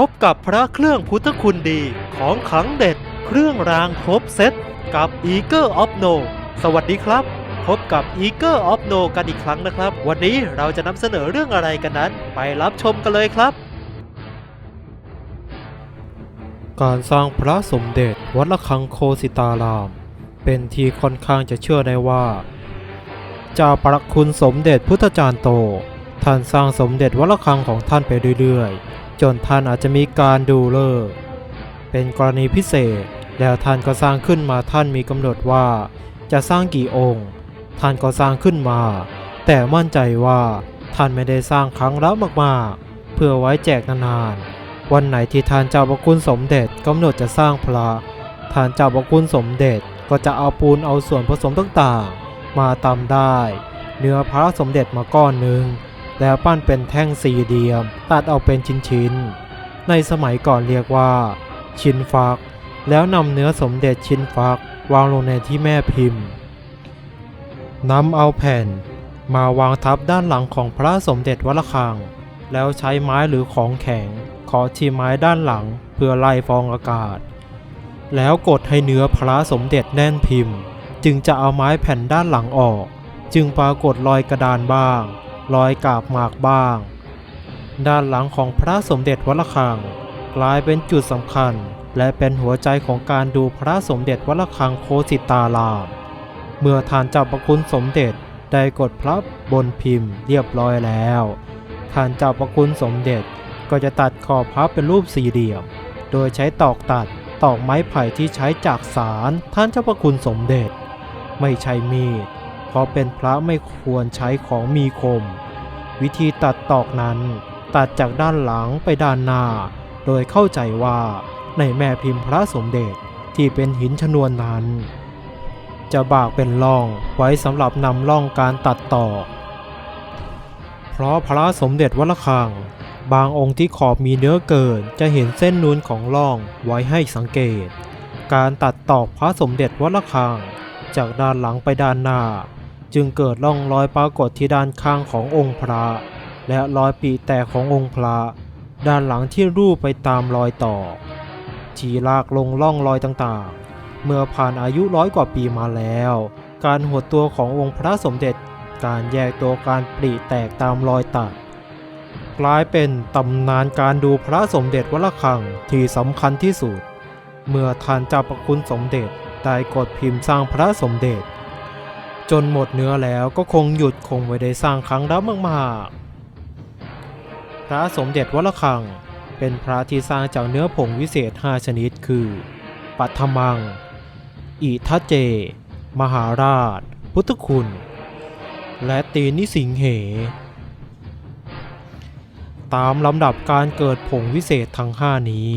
พบกับพระเครื่องพุทธคุณดีของขังเด็ด เครื่องรางครบเซตกับ e a g e of No สวัสดีครับ พบกับ e a g e of No กันอีกครั้งนะครับ วันนี้เราจะนำเสนอเรื่องอะไรกันนั้น ไปรับชมกันเลยครับ การสร้างพระสมเด็จวัดละคังโคสิตาราม เป็นที่ค่อนข้างจะเชื่อได้ว่าเจ้าประคุณสมเด็จพุทธจารย์โต ท่านสร้างสมเด็จวัดระฆังของท่านไปเรื่อยๆ จนท่านอาจจะมีการดูเลิกษ์เป็นกรณีพิเศษ แล้วท่านก็สร้างขึ้นมาท่านมีกำหนดว่า จะสร้างกี่องค์ ท่านก็สร้างขึ้นมา แต่มั่นใจว่าท่านไม่ได้สร้างครั้งละมากๆ เพื่อไว้แจกนานๆ วันไหนที่ท่านเจ้าประคุณสมเด็จกำหนดจะสร้างพระท่านเจ้าประคุณสมเด็จก็จะเอาปูนเอาส่วนผสมต่างๆ มาตำได้ เนื้อพระสมเด็จมาก้อนหนึ่ง แล้วปั้นเป็นแท่งสี่เหลี่ยม ตัดเอาเป็นชิ้นๆ ในสมัยก่อนเรียกว่า ชิ้นฟัก แล้วนำเนื้อสมเด็จชิ้นฟักวางลงในที่แม่พิมพ์นำเอาแผ่น มาวางทับด้านหลังของพระสมเด็จวัดระฆัง แล้วใช้ไม้หรือของแข็ง ขอที่ไม้ด้านหลังเพื่อไล่ฟองอากาศ แล้วกดให้เนื้อพระสมเด็จแน่นพิมพ์ จึงจะเอาไม้แผ่นด้านหลังออก จึงปรากฏรอยกระดานบ้าง รอยกาบหมากบ้าง ด้านหลังของพระสมเด็จวัดระฆัง กลายเป็นจุดสำคัญ และเป็นหัวใจของการดูพระสมเด็จวัดระฆังโคสิตาราม เมื่อทานเจ้าประคุณสมเด็จได้กดพระบนพิมพ์เรียบร้อยแล้วทานเจ้าประคุณสมเด็จก็จะตัดขอบพระเป็นรูปสี่เหลี่ยม โดยใช้ตอกตัดตอกไม้ไผ่ที่ใช้จากสารท่านเจ้าประคุณสมเด็จ ไม่ใช่มีด ราะเป็นพระไม่ควรใช้ของมีคม วิธีตัดตอกนั้น ตัดจากด้านหลังไปด้านหน้า โดยเข้าใจว่าในแม่พิมพ์พระสมเด็จที่เป็นหินชนวนนั้น จะบากเป็นร่องไว้สำหรับนำร่องการตัดต่อ เพราะพระสมเด็จวัดระฆัง บางองค์ที่ขอบมีเนื้อเกินจะเห็นเส้นนูนของร่องไว้ให้สังเกต การตัดตอกพระสมเด็จวัดระฆัง จากด้านหลังไปด้านหน้า จึงเกิดร่องรอยปรากฏที่ด้านข้างขององค์พระ และรอยปีแตกขององค์พระ ด้านหลังที่รูปไปตามรอยต่อ ที่ลากลงร่องรอยต่างๆ เมื่อผ่านอายุร้อยกว่าปีมาแล้ว การหดตัวขององค์พระสมเด็จ การแยกตัวการปริแตกตามรอยตัดกลายเป็นตำนานการดูพระสมเด็จวัดระฆังที่สำคัญที่สุด เมื่อทานเจ้าประคุณสมเด็จได้กดพิมพ์สร้างพระสมเด็จ จนหมดเนื้อแล้วก็คงหยุดคงไม่ได้สร้างครั้งแล้วมากๆ พระสมเด็จวัดระฆัง เป็นพระที่สร้างจากเนื้อผงวิเศษ 5 ชนิดคือ ปัทมัง อิทัจเจ มหาราช พุทธคุณ และตีนิสิงเห ตามลำดับการเกิดผงวิเศษทั้ง 5 นี้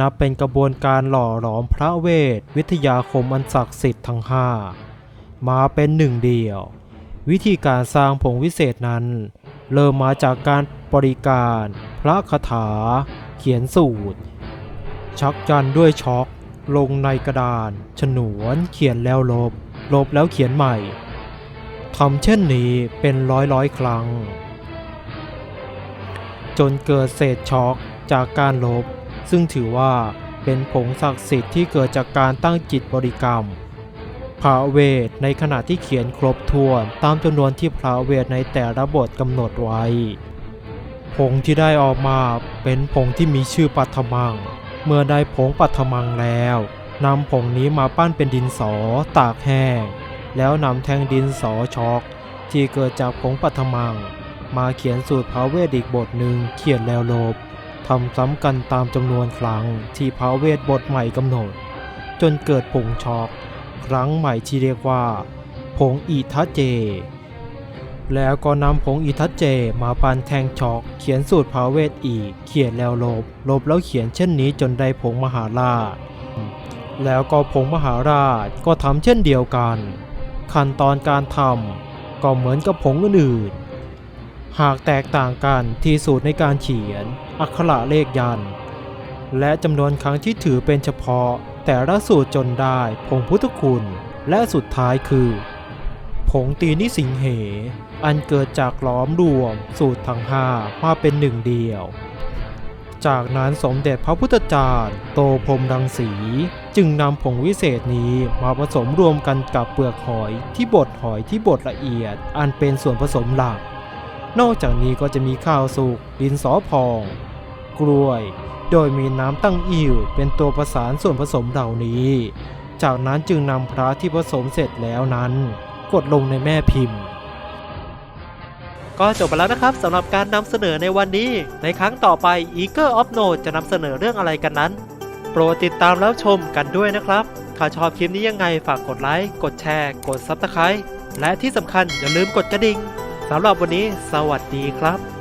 นับเป็นกระบวนการหล่อหลอมพระเวท วิทยาคมอันศักดิ์สิทธิ์ทั้ง 5 มาเป็นหนึ่งเดียว วิธีการสร้างผงวิเศษนั้น เริ่มมาจากการบริการ พระคาถา เขียนสูตร ชักจันด้วยช็อก ลงในกระดาน ฉนวนเขียนแล้วลบ ลบแล้วเขียนใหม่ทำเช่นนี้เป็นร้อยร้อยครั้ง จนเกิดเศษช็อกจากการลบ ซึ่งถือว่าเป็นผงศักดิ์สิทธิ์ที่เกิดจากการตั้งจิตบริกรรม พระเวทในขณะที่เขียนครบถ้วนตามจำนวนที่พระเวทในแต่ละบทกำหนดไว้ ผงที่ได้ออกมาเป็นผงที่มีชื่อปัทมัง เมื่อได้ผงปัทมังแล้วนำผงนี้มาปั้นเป็นดินสอตากแห้ง แล้วนำแท่งดินสอช็อกที่เกิดจากผงปัทมัง มาเขียนสูตรพระเวทอีกบทหนึ่งเขียนแล้วลบทำซ้ำกันตามจำนวนครั้งที่พระเวทบทใหม่กำหนด จนเกิดผงช็อก ครั้งใหม่ที่เรียกว่า ผงอิทัจเจ แล้วก็นำผงอิทัจเจมาปันแทงช็อกเขียนสูตรพาเวทอีก เขียนแล้วลบ ลบแล้วเขียนเช่นนี้จนได้ผงมหาราช แล้วก็ผงมหาราชก็ทำเช่นเดียวกัน ขั้นตอนการทำก็เหมือนกับผงอื่นๆหากแตกต่างกันที่สูตรในการเขียน อักขระเลขยัน และจำนวนครั้งที่ถือเป็นเฉพาะ แต่ละสูตรจนได้ผงพุทธคุณและสุดท้ายคือ ผงตีนิสิงเห อันเกิดจากล้อมรวมสูตรทั้งห้ามาเป็นหนึ่งเดียว จากนั้นสมเด็จพระพุทธจารย์ โตพรมรังสี จึงนำผงวิเศษนี้มาผสมรวมกันกับเปลือกหอยที่บดหอยที่บดละเอียด อันเป็นส่วนผสมหลัก นอกจากนี้ก็จะมีข้าวสุกดินสอพอง กล้วย โดยมีน้ำตั้งอิ่วเป็นตัวประสานส่วนผสมเหล่านี้ จากนั้นจึงนำพระที่ผสมเสร็จแล้วนั้น กดลงในแม่พิมพ์ ก็จบไปแล้วนะครับสำหรับการนำเสนอในวันนี้ ในครั้งต่อไป Eager of Note จะนำเสนอเรื่องอะไรกันนั้น โปรดติดตามแล้วชมกันด้วยนะครับถ้าชอบคลิปนี้ยังไงฝากกดไลค์ กดแชร์ กด Subscribe และที่สำคัญอย่าลืมกดกระดิ่งสำหรับวันนี้ สวัสดีครับ